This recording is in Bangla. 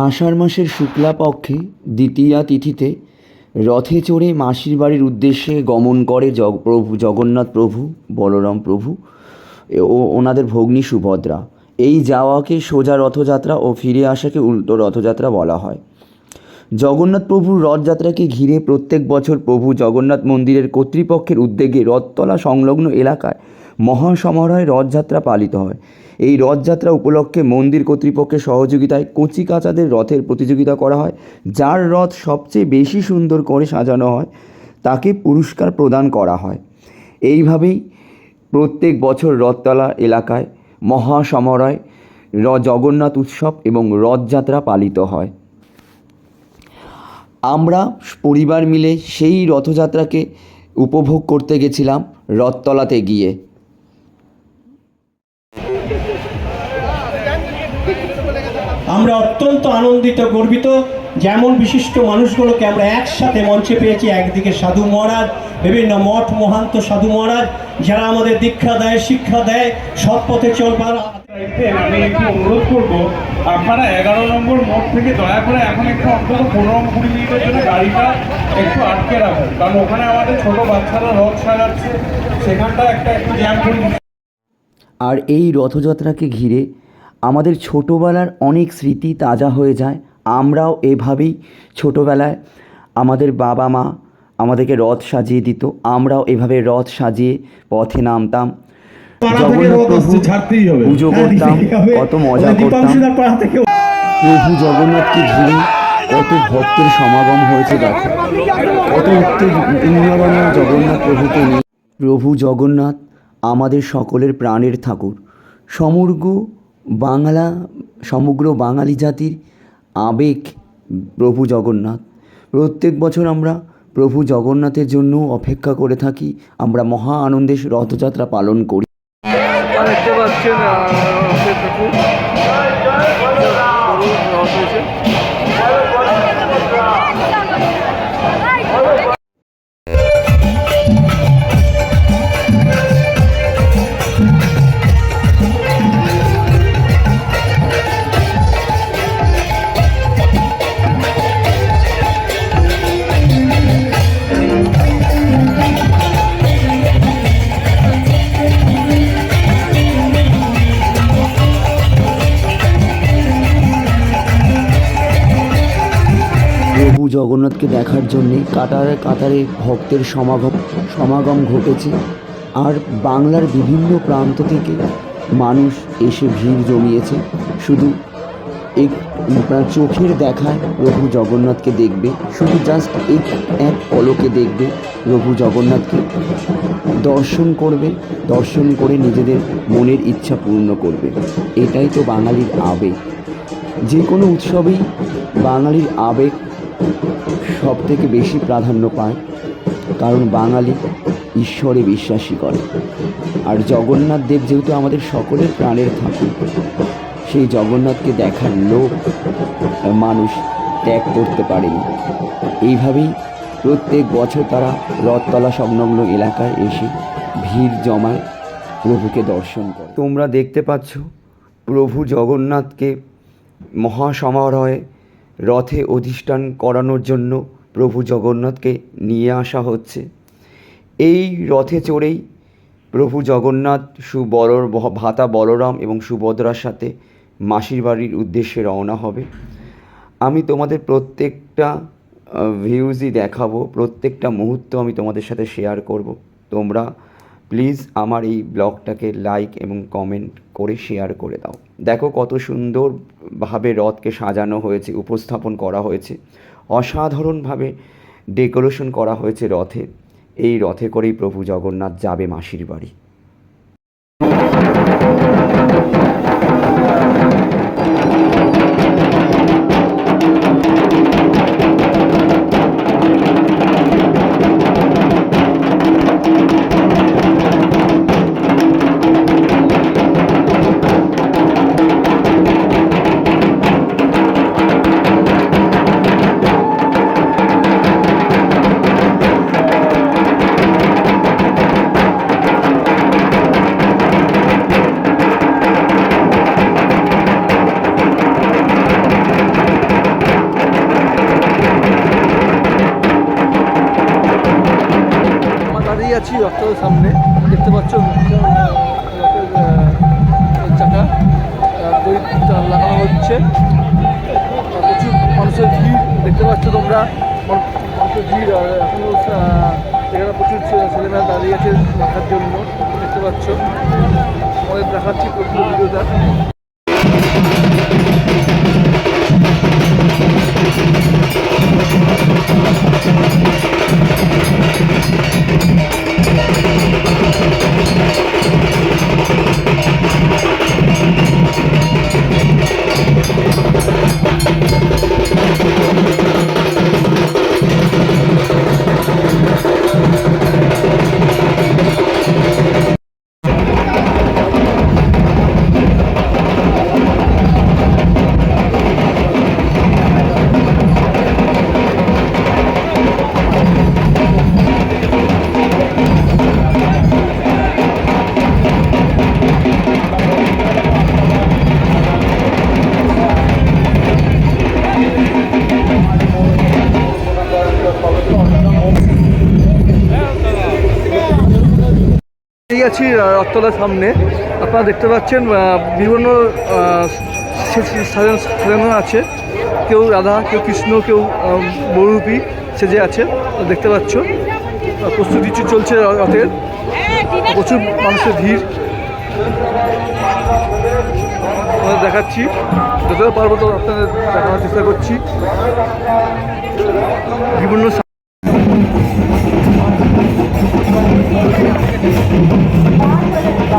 আষাঢ় মাসের শুক্লা পক্ষে দ্বিতীয়া তিথিতে রথে চড়ে মাসির বাড়ির উদ্দেশ্যে গমন করে জগ প্রভু, জগন্নাথ প্রভু, বলরাম প্রভু ও ওনাদের ভগ্নী সুভদ্রা। এই যাওয়াকে সোজা রথযাত্রা ও ফিরে আসাকে উল্টো রথযাত্রা বলা হয়। জগন্নাথ প্রভুর রথযাত্রাকে ঘিরে প্রত্যেক বছর প্রভু জগন্নাথ মন্দিরের কর্তৃপক্ষের উদ্যোগে রথতলা সংলগ্ন এলাকায় মহাসমারোহে রথযাত্রা পালিত হয়। এই রথযাত্রা উপলক্ষে মন্দির কর্তৃপক্ষের সহযোগিতায় কচি কাচাদের রথের প্রতিযোগিতা করা হয়, যার রথ সবচেয়ে বেশি সুন্দর করে সাজানো হয়, তাকে পুরস্কার প্রদান করা হয়। এইভাবেই প্রত্যেক বছর রথতলা এলাকায় মহাসমারোহে র জগন্নাথ উৎসব এবং রথযাত্রা পালিত হয়। আমরা পরিবার মিলে সেই রথযাত্রাকে উপভোগ করতে গেছিলাম রথতলাতে গিয়ে। আমরা অত্যন্ত আনন্দিত, গর্বিত যেমন বিশিষ্ট মানুষগুলোকে আমরা একসাথে মঞ্চে পেয়েছি। একদিকে সাধু মহারাজ, বিভিন্ন মঠ মহান্ত সাধু মহারাজ, যারা আমাদের দীক্ষা দেয়, শিক্ষা দেয় সৎ পথে চলবার আমি একটু অনুরোধ করব, আপনারা এগারো নম্বর মোড় থেকে দয়া করে এখন একটু অন্তত পনেরো কুড়ি মিনিটের জন্য গাড়িটা একটু আটকে রাখুন। কারণ ওখানে আমাদের ছোট বাচ্চারা রথ সাজাচ্ছে সেখানটা একটা একটু জ্যাম আর এই রথযাত্রাকে ঘিরে আমাদের ছোটোবেলার অনেক স্মৃতি তাজা হয়ে যায়। আমরাও এভাবেই ছোটোবেলায় আমাদের বাবা মা আমাদেরকে রথ সাজিয়ে দিত। আমরাও এভাবে রথ সাজিয়ে পথে নামতাম। পুজো করতাম কত মজা করতাম। পাড়া থেকে প্রভু জগন্নাথকে ঘিরে কত ভক্তের সমাগম হয়েছে দেখো। কত উত্তেজনীয় জগন্নাথ প্রভুকে নিয়ে। প্রভু জগন্নাথ আমাদের সকলের প্রাণের ঠাকুর। সমগ্র বাংলা, সমগ্র বাঙালি জাতির আবেগ প্রভু জগন্নাথ। প্রত্যেক বছর আমরা প্রভু জগন্নাথের জন্য অপেক্ষা করে থাকি, আমরা মহা আনন্দে রথযাত্রা পালন করি। জগন্নাথকে দেখার জন্যে কাতারে কাতারে ভক্তের সমাগম সমাগম ঘটেছে। আর বাংলার বিভিন্ন প্রান্ত থেকে মানুষ এসে ভিড় জমিয়েছে। শুধু এক চোখের দেখায় প্রভু জগন্নাথকে দেখবে। শুধু জাস্ট এক এক পলকে দেখবে প্রভু জগন্নাথকে। দর্শন করবে, দর্শন করে নিজেদের মনের ইচ্ছা পূর্ণ করবে। এটাই তো বাঙালির আবেগ। যে কোনো উৎসবেই বাঙালির আবেগ সব থেকে বেশি প্রাধান্য পায় কারণ বাঙালি ঈশ্বরে বিশ্বাসী করে। আর জগন্নাথ দেব যেহেতু আমাদের সকলের প্রাণের ঠাকুর, সেই জগন্নাথকে দেখার লোক মানুষ ত্যাগ করতে পারেনি। এইভাবেই প্রত্যেক বছর তারা রথতলা সংলগ্ন এলাকায় এসে ভিড় জমায় প্রভুকে দর্শন করে। তোমরা দেখতে পাচ্ছ প্রভু জগন্নাথকে মহাসমারোহে রথে অধিষ্ঠান করানোর জন্য প্রভু জগন্নাথকে নিয়ে আসা হচ্ছে। এই রথে চড়েই প্রভু জগন্নাথ সুবল ভাতা বলরাম এবং সুভদ্রার সাথে মাসির বাড়ির উদ্দেশ্যে রওনা হবে। আমি তোমাদের প্রত্যেকটা ভিউজই দেখাবো, প্রত্যেকটা মুহূর্ত আমি তোমাদের সাথে শেয়ার করব। তোমরা প্লিজ আমার এই ব্লগটাকে লাইক এবং কমেন্ট করে শেয়ার করে দাও। দেখো কত সুন্দরভাবে রথকে সাজানো হয়েছে, উপস্থাপন করা হয়েছে। অসাধারণভাবে ডেকোরেশন করা হয়েছে রথে। এই রথে করেই প্রভু জগন্নাথ যাবে মাসির বাড়ি। রথের সামনে। দেখতে পাচ্ছ চাকা। লাগানো হচ্ছে। প্রচুর মানুষের ভিড়, দেখতে পাচ্ছ তোমরা। মানুষের ভিড় এখনও এখানে প্রচুর ছেলেমেয়েরা দাঁড়িয়ে আছে দেখার জন্য, দেখতে পাচ্ছ। আমাদের দেখাচ্ছি পুরো ভিডিওটা এই আছি রথতলার সামনে। আপনারা দেখতে পাচ্ছেন বিভিন্ন সাজানো আছে। কেউ রাধা কেউ কৃষ্ণ কেউ আহ, বহুরূপী সেজে আছে। দেখতে পাচ্ছ প্রস্তুতি চলছে রথের প্রচুর মানুষের ভিড়। দেখাচ্ছি। যতটা পারব তো আপনাদের দেখানোর চেষ্টা করছি। বিভিন্ন সা- Thank